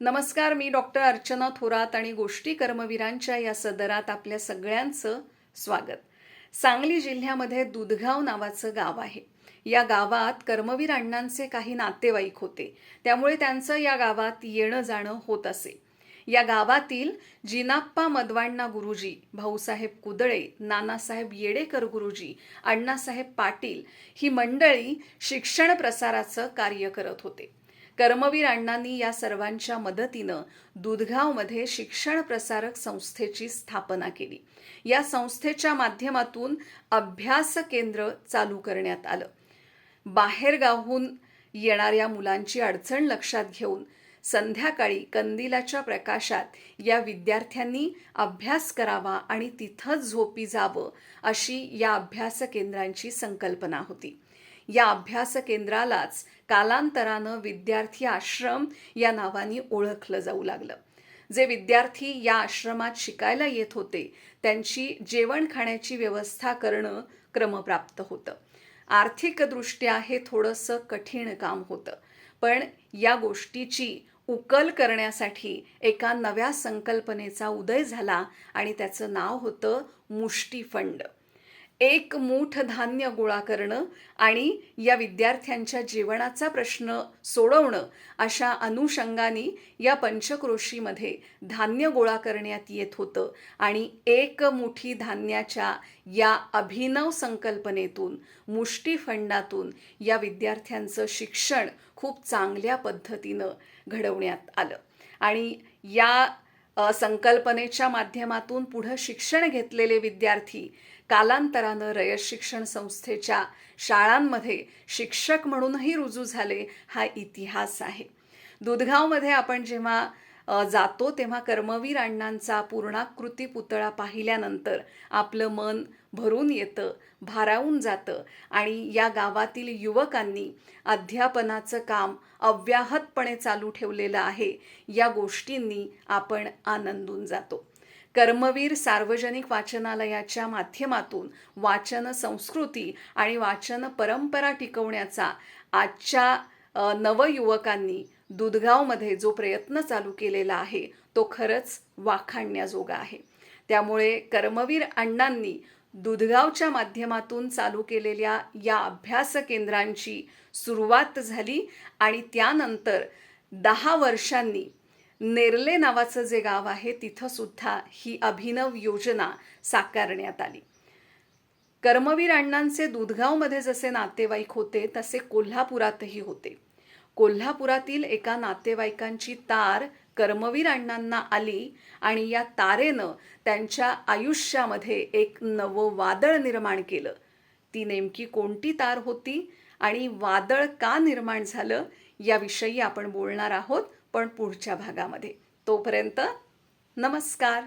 नमस्कार मी डॉक्टर अर्चना थोरात आणि गोष्टी कर्मवीरांच्या या सदरात आपल्या सगळ्यांचं स्वागत. सांगली जिल्ह्यामध्ये दुधगाव नावाचं गाव आहे. या गावात कर्मवीर अण्णांचे काही नातेवाईक होते. त्यामुळे त्यांचं या गावात येणं जाणं होत असे. या गावातील जिनाप्पा मदवाण्णा गुरुजी भाऊसाहेब कुदळे नानासाहेब येडेकर गुरुजी अण्णासाहेब पाटील ही मंडळी शिक्षण प्रसाराचं कार्य करत होते. कर्मवीर अण्णांनी या सर्वांच्या मदतीनं दुधगावमध्ये शिक्षण प्रसारक संस्थेची स्थापना केली. या संस्थेच्या माध्यमातून अभ्यास केंद्र चालू करण्यात आलं. बाहेरगावहून येणाऱ्या मुलांची अडचण लक्षात घेऊन संध्याकाळी कंदिलाच्या प्रकाशात या विद्यार्थ्यांनी अभ्यास करावा आणि तिथंच झोपी जावं अशी या अभ्यास केंद्रांची संकल्पना होती. या अभ्यास केंद्रालाच कालांतरानं विद्यार्थी आश्रम या नावाने ओळखलं जाऊ लागलं. जे विद्यार्थी या आश्रमात शिकायला येत होते त्यांची जेवण खाण्याची व्यवस्था करणं क्रमप्राप्त होतं. आर्थिकदृष्ट्या हे थोडंसं कठीण काम होतं पण या गोष्टीची उकल करण्यासाठी एका नव्या संकल्पनेचा उदय झाला आणि त्याचं नाव होतं मुष्टी फंड एक मूठ धान्य गोळा करणं आणि या विद्यार्थ्यांच्या जेवणाचा प्रश्न सोडवणं अशा अनुषंगाने या पंचक्रोशीमध्ये धान्य गोळा करण्यात येत होतं आणि एक मुठी धान्याच्या या अभिनव संकल्पनेतून मुष्टीफंडातून या विद्यार्थ्यांचं शिक्षण खूप चांगल्या पद्धतीनं घडवण्यात आलं. आणि या संकल्पनेच्या माध्यमातून पुढं शिक्षण घेतलेले विद्यार्थी कालांतरानं रयत शिक्षण संस्थेच्या शाळांमध्ये शिक्षक म्हणूनही रुजू झाले हा इतिहास आहे. दुधगावमध्ये आपण जेव्हा जातो तेव्हा कर्मवीर अण्णांचा पूर्णाकृती पुतळा पाहिल्यानंतर आपलं मन भरून येतं भारावून जातं आणि या गावातील युवकांनी अध्यापनाचं काम अव्याहतपणे चालू ठेवलेलं आहे या गोष्टींनी आपण आनंदून जातो. कर्मवीर सार्वजनिक वाचनालयाच्या माध्यमातून वाचन संस्कृती आणि वाचन परंपरा टिकवण्याचा आजच्या नवयुवकांनी दुधगावमध्ये जो प्रयत्न चालू केलेला आहे तो खरंच वाखाणण्याजोगा आहे. त्यामुळे कर्मवीर अण्णांनी दुधगावच्या माध्यमातून चालू केलेल्या या अभ्यास केंद्रांची सुरुवात झाली आणि त्यानंतर दहा वर्षांनी नेरले नावाचं जे गाव आहे तिथं सुद्धा ही अभिनव योजना साकारण्यात आली. कर्मवीर अण्णांचे दुधगावमध्ये जसे नातेवाईक होते तसे कोल्हापुरातही होते. कोल्हापुरातील एका नातेवाईकांची तार कर्मवीर अण्णांना आली आणि या तारेनं त्यांच्या आयुष्यामध्ये एक नवं वादळ निर्माण केलं. ती नेमकी कोणती तार होती आणि वादळ का निर्माण झालं याविषयी आपण बोलणार आहोत पण पुढच्या भागामध्ये. तोपर्यंत नमस्कार.